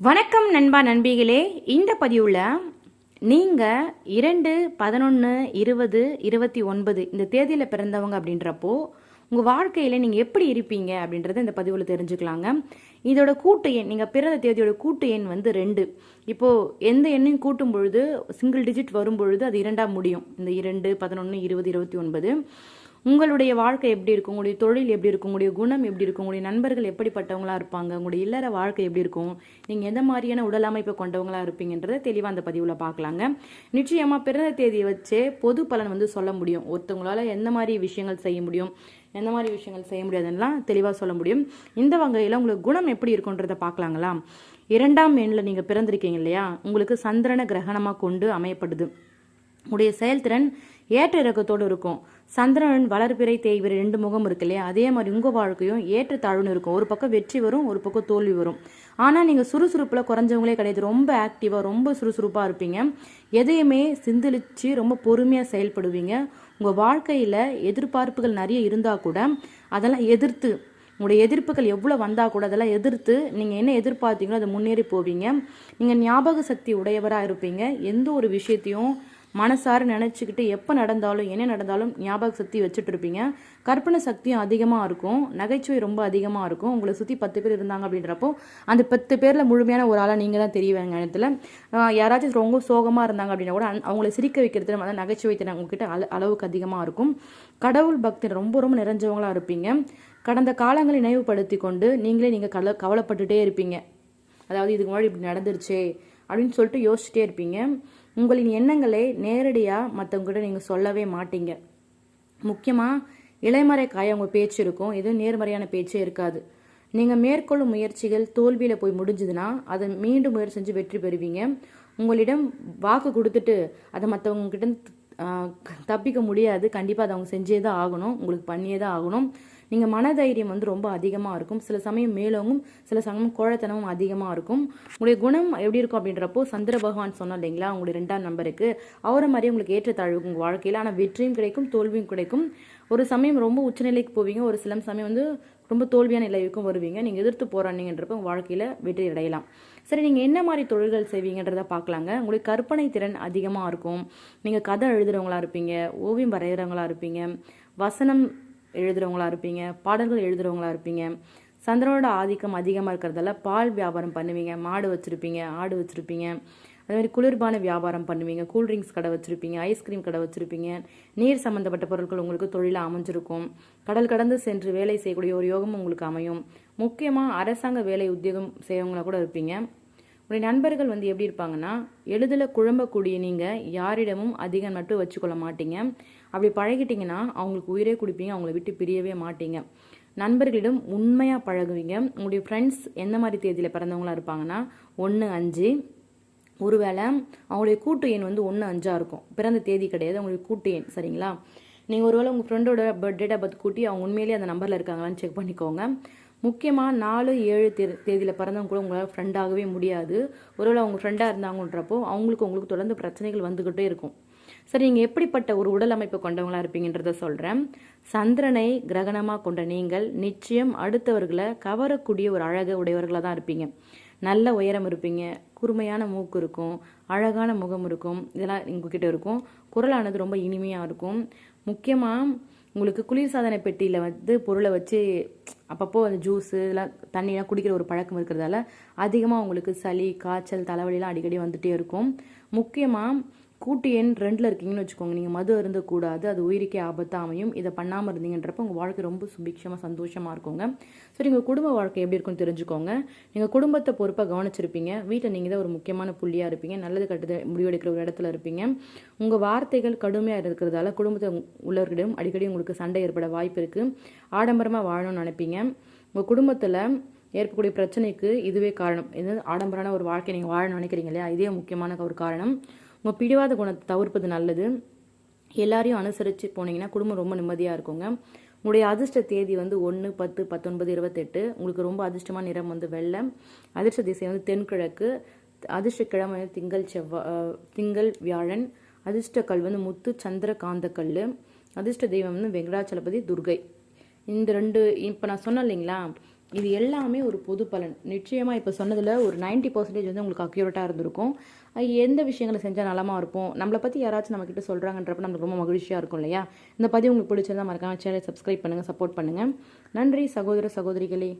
வணக்கம் நண்பா நண்பிகளே. இந்த பதிவில் நீங்கள் இரண்டு பதினொன்று இருபது இருபத்தி ஒன்பது இந்த தேதியில் பிறந்தவங்க அப்படின்றப்போ உங்கள் வாழ்க்கையில் நீங்கள் எப்படி இருப்பீங்க அப்படின்றத இந்த பதிவில் தெரிஞ்சுக்கலாங்க. இதோட கூட்டு எண் நீங்கள் பிறந்த தேதியோட கூட்டு எண் வந்து ரெண்டு. இப்போது எந்த எண்ணையும் கூட்டும் பொழுது சிங்கிள் டிஜிட் வரும் பொழுது அது இரண்டாக முடியும். இந்த இரண்டு பதினொன்று இருபது இருபத்தி ஒன்பது. உங்களுடைய வாழ்க்கை எப்படி இருக்கும்? உங்களுடைய தொழில் எப்படி இருக்கும்? உங்களுடைய குணம் எப்படி இருக்கும்? உங்களுடைய நண்பர்கள் எப்படிப்பட்டவங்களா இருப்பாங்க? உங்களுடைய இல்லற வாழ்க்கை எப்படி இருக்கும்? நீங்கள் எந்த மாதிரியான உடல் அமைப்பை கொண்டவங்களா இருப்பீங்கன்றதை தெளிவாக அந்த பதிவில் பார்க்கலாங்க. நிச்சயமாக பிறந்த தேதியை வச்சே பொது பலன் வந்து சொல்ல முடியும். ஒருத்தவங்களால எந்த மாதிரி விஷயங்கள் செய்ய முடியும்? எந்த மாதிரி விஷயங்கள் செய்ய முடியாதுன்னெலாம் தெளிவாக சொல்ல முடியும். இந்த வகையில் உங்களுக்கு குணம் எப்படி இருக்குன்றதை பார்க்கலாங்களா? இரண்டாம் எண்ணில் நீங்கள் பிறந்திருக்கீங்க இல்லையா? உங்களுக்கு சந்திரன கிரகணமாக கொண்டு அமையப்படுது. உடைய செயல்திறன் ஏற்ற இறக்கத்தோடு இருக்கும். சந்திரன் வளர்பிறை தேய்விரை ரெண்டு முகம் இருக்கு இல்லையா? அதே மாதிரி உங்கள் வாழ்க்கையும் ஏற்ற தாழ்வுன்னு இருக்கும். ஒரு பக்கம் வெற்றி வரும் ஒரு பக்கம் தோல்வி வரும். ஆனால் நீங்கள் சுறுசுறுப்பில் குறைஞ்சவங்களே கிடையாது. ரொம்ப ஆக்டிவாக ரொம்ப சுறுசுறுப்பாக இருப்பீங்க. எதையுமே சிந்திலிச்சு ரொம்ப பொறுமையாக செயல்படுவீங்க. உங்கள் வாழ்க்கையில் எதிர்பார்ப்புகள் நிறைய இருந்தால் கூட அதெல்லாம் எதிர்த்து உங்களுடைய எதிர்ப்புகள் எவ்வளோ வந்தால் கூட அதெல்லாம் எதிர்த்து நீங்கள் என்ன எதிர்பார்த்தீங்களோ அதை முன்னேறி போவீங்க. நீங்கள் ஞாபக சக்தி உடையவராக இருப்பீங்க. எந்த ஒரு விஷயத்தையும் மனசார நினச்சிக்கிட்டு எப்போ நடந்தாலும் என்ன நடந்தாலும் ஞாபக சக்தி வச்சுட்டு இருப்பீங்க கற்பனை சக்தியும் அதிகமாக இருக்கும். நகைச்சுவை ரொம்ப அதிகமாக இருக்கும். உங்களை சுற்றி பத்து பேர் இருந்தாங்க அப்படின்றப்போ அந்த பத்து பேரில் முழுமையான ஒரு ஆளாக நீங்கள் தான் தெரியுவாங்க இடத்துல யாராச்சும் ரொம்ப சோகமாக இருந்தாங்க அப்படின்னா கூட அவங்கள சிரிக்க வைக்கிறது அந்த நகைச்சுவை திறன் உங்ககிட்ட அள அளவுக்கு அதிகமாக இருக்கும். கடவுள் பக்தி ரொம்ப ரொம்ப நிறைஞ்சவங்களாக இருப்பீங்க. கடந்த காலங்களை நினைவுபடுத்தி கொண்டு நீங்களே நீங்கள் கல கவலைப்பட்டுட்டே இருப்பீங்க. அதாவது இதுக்கு முன்னாடி இப்படி நடந்துருச்சே அப்படின்னு சொல்லிட்டு யோசிச்சுட்டே இருப்பீங்க. உங்களின் எண்ணங்களை நேரடியாக மற்றவங்ககிட்ட நீங்கள் சொல்லவே மாட்டீங்க. முக்கியமாக இளைமறை காய உங்கள் பேச்சு இருக்கும். எதுவும் நேர்மறையான பேச்சே இருக்காது. நீங்கள் மேற்கொள்ளும் முயற்சிகள் தோல்வியில் போய் முடிஞ்சதுன்னா அதை மீண்டும் முயற்சி செஞ்சு வெற்றி பெறுவீங்க. உங்களிடம் வாக்கு கொடுத்துட்டு அதை மற்றவங்ககிட்ட தப்பிக்க முடியாது. கண்டிப்பாக அதை அவங்க செஞ்சே தான் ஆகணும். உங்களுக்கு பண்ணியே தான் ஆகணும். நீங்கள் மனதைரியம் வந்து ரொம்ப அதிகமாக இருக்கும். சில சமயம் மேலோங்கும் சில சமயம் கோழத்தனமும் அதிகமாக இருக்கும். உங்களுடைய குணம் எப்படி இருக்கும் அப்படின்றப்போ சந்திர பகவான் சொன்னோம் இல்லைங்களா உங்களுடைய ரெண்டாம் நம்பருக்கு. அவரை மாதிரி உங்களுக்கு ஏற்றத்தாழ்வு உங்கள் வாழ்க்கையில். ஆனால் வெற்றியும் கிடைக்கும் தோல்வியும் கிடைக்கும். ஒரு சமயம் ரொம்ப உச்சநிலைக்கு போவீங்க. ஒரு சில சமயம் வந்து ரொம்ப தோல்வியான நிலைக்கும் வருவீங்க. நீங்கள் எதிர்த்து போராடினீங்கன்றப்ப உங்கள் வாழ்க்கையில் வெற்றி அடையலாம். சரி நீங்கள் என்ன மாதிரி தொழில்கள் செய்வீங்கன்றதை பார்க்கலாங்க. உங்களுக்கு கற்பனை திறன் அதிகமாக இருக்கும். நீங்கள் கதை எழுதுகிறவங்களா இருப்பீங்க ஓவியம் வரைகிறவங்களா இருப்பீங்க வசனம் எழுதுறவங்களா இருப்பீங்க பாடல்கள் எழுதுறவங்களா இருப்பீங்க. சந்திரனோட ஆதிக்கம் அதிகமாக இருக்கிறதால பால் வியாபாரம் பண்ணுவீங்க மாடு வச்சுருப்பீங்க ஆடு வச்சுருப்பீங்க. அதே மாதிரி குளிர்பான வியாபாரம் பண்ணுவீங்க கூல்ட்ரிங்க்ஸ் கடை வச்சுருப்பீங்க ஐஸ்கிரீம் கடை வச்சுருப்பீங்க. நீர் சம்மந்தப்பட்ட பொருட்கள் உங்களுக்கு தொழிலாக அமைஞ்சிருக்கும். கடல் கடந்து சென்று வேலை செய்யக்கூடிய ஒரு யோகம் உங்களுக்கு அமையும். முக்கியமாக அரசாங்க வேலை உத்தியோகம் செய்யவங்களா கூட இருப்பீங்க. உடைய நண்பர்கள் வந்து எப்படி இருப்பாங்கன்னா எளிதில் குழம்பக்கூடிய நீங்கள் யாரிடமும் அதிக நட்பு வச்சுக்கொள்ள மாட்டீங்க. அப்படி பழகிட்டீங்கன்னா அவங்களுக்கு உயிரே கொடுப்பீங்க அவங்கள விட்டு பிரியவே மாட்டீங்க. நண்பர்களிடம் உண்மையாக பழகுவீங்க. உங்களுடைய ஃப்ரெண்ட்ஸ் எந்த மாதிரி தேதியில் பிறந்தவங்களாக இருப்பாங்கன்னா ஒன்று அஞ்சு. ஒருவேளை அவங்களுடைய கூட்டு எண் வந்து ஒன்று அஞ்சாக இருக்கும். பிறந்த தேதி கிடையாது அவங்களுடைய கூட்டு எண் சரிங்களா? நீங்கள் ஒருவேளை உங்கள் ஃப்ரெண்டோட டேட் ஆஃப் பர்த் கூட்டி அவங்க உண்மையிலேயே அந்த நம்பரில் இருக்காங்களான்னு செக் பண்ணிக்கோங்க. முக்கியமாக நாலு ஏழு தே தேதியில் பிறந்தவங்க கூட உங்களால் ஃப்ரெண்டாகவே முடியாது. ஒருவேளை அவங்க ஃப்ரெண்டாக இருந்தாங்கன்றப்போ அவங்களுக்கு உங்களுக்கு தொடர்ந்து பிரச்சனைகள் வந்துக்கிட்டே இருக்கும். சரி நீங்கள் எப்படிப்பட்ட ஒரு உடல் அமைப்பு கொண்டவங்களா இருப்பீங்கன்றத சொல்கிறேன் சந்திரனை கிரகணமாக கொண்ட நீங்கள் நிச்சயம் அடுத்தவர்களை கவரக்கூடிய ஒரு அழக உடையவர்களாக தான் இருப்பீங்க. நல்ல உயரம் இருப்பீங்க குறுமையான மூக்கு இருக்கும் அழகான முகம் இருக்கும் இதெல்லாம் உங்ககிட்ட இருக்கும். குரலானது ரொம்ப இனிமையாக இருக்கும். முக்கியமாக உங்களுக்கு குளிர்சாதன பெட்டியில் வந்து பொருளை வச்சு அப்பப்போ அந்த ஜூஸு இதெல்லாம் தண்ணியெலாம் குடிக்கிற ஒரு பழக்கம் இருக்கிறதால அதிகமாக உங்களுக்கு சளி காய்ச்சல் தலைவலிலாம் அடிக்கடி வந்துகிட்டே இருக்கும். முக்கியமாக கூட்டு எண் ரெண்டில் இருக்கீங்கன்னு வச்சுக்கோங்க. நீங்கள் மது அருந்தக்கூடாது அது உயிருக்கே ஆபத்தாக அமையும். இதை பண்ணாமல் இருந்தீங்கன்றப்ப உங்கள் வாழ்க்கை ரொம்ப சுபிக்ஷமாக சந்தோஷமாக இருக்குங்க. சரி உங்கள் குடும்ப வாழ்க்கை எப்படி இருக்குன்னு தெரிஞ்சுக்கோங்க. நீங்கள் குடும்பத்தை பொறுப்பாக கவனிச்சிருப்பீங்க. வீட்டில் நீங்கள் தான் ஒரு முக்கியமான புள்ளியாக இருப்பீங்க. நல்லது கட்டுத முடிவெடுக்கிற ஒரு இடத்துல இருப்பீங்க. உங்கள் வார்த்தைகள் கடுமையாக இருக்கிறதால குடும்பத்தை உள்ளவர்களிடம் அடிக்கடி உங்களுக்கு சண்டை ஏற்பட வாய்ப்பு இருக்குது ஆடம்பரமாக வாழணும்னு நினைப்பீங்க. உங்கள் குடும்பத்தில் ஏற்படக்கூடிய பிரச்சனைக்கு இதுவே காரணம். இது ஆடம்பரான ஒரு வாழ்க்கை நீங்கள் வாழ நினைக்கிறீங்க இல்லையா? இதே முக்கியமான ஒரு காரணம். உங்கள் பிடிவாத குணத்தை தவிர்ப்பது நல்லது. எல்லாரையும் அனுசரித்து போனீங்கன்னா குடும்பம் ரொம்ப நிம்மதியாக இருக்குங்க. உங்களுடைய அதிர்ஷ்ட தேதி வந்து ஒன்று பத்து பத்தொன்பது இருபத்தெட்டு. உங்களுக்கு ரொம்ப அதிர்ஷ்டமான நிறம் வந்து வெள்ளை. அதிர்ஷ்ட திசை வந்து தென்கிழக்கு. அதிர்ஷ்ட கிழமை திங்கள் செவ்வாய் திங்கள் வியாழன். அதிர்ஷ்ட கல் வந்து முத்து சந்திர காந்தக்கல் அதிர்ஷ்ட தெய்வம் வந்து வெங்கடாச்சலபதி துர்கை. இந்த ரெண்டு இப்போ நான் சொன்னேன் இல்லைங்களா? இது எல்லாமே ஒரு பொது பலன். நிச்சயமாக இப்போ சொன்னதில் ஒரு 90% பர்சன்டேஜ் வந்து உங்களுக்கு அக்யூரேட்டாக இருந்திருக்கும். எந்த விஷயங்களை செஞ்சால் நலமாக இருப்போம்? நம்மளை பற்றி யாராச்சும் நம்மக்கிட்ட சொல்கிறாங்கன்றப்ப நம்மளுக்கு ரொம்ப மகிழ்ச்சியாக இருக்கும் இல்லையா? இந்த பதிவு உங்களுக்கு பிடிச்சிருந்தா மறக்காமல் சேனலை சப்ஸ்கிரைப் பண்ணுங்கள் சப்போர்ட் பண்ணுங்கள் நன்றி சகோதர சகோதரிகளே.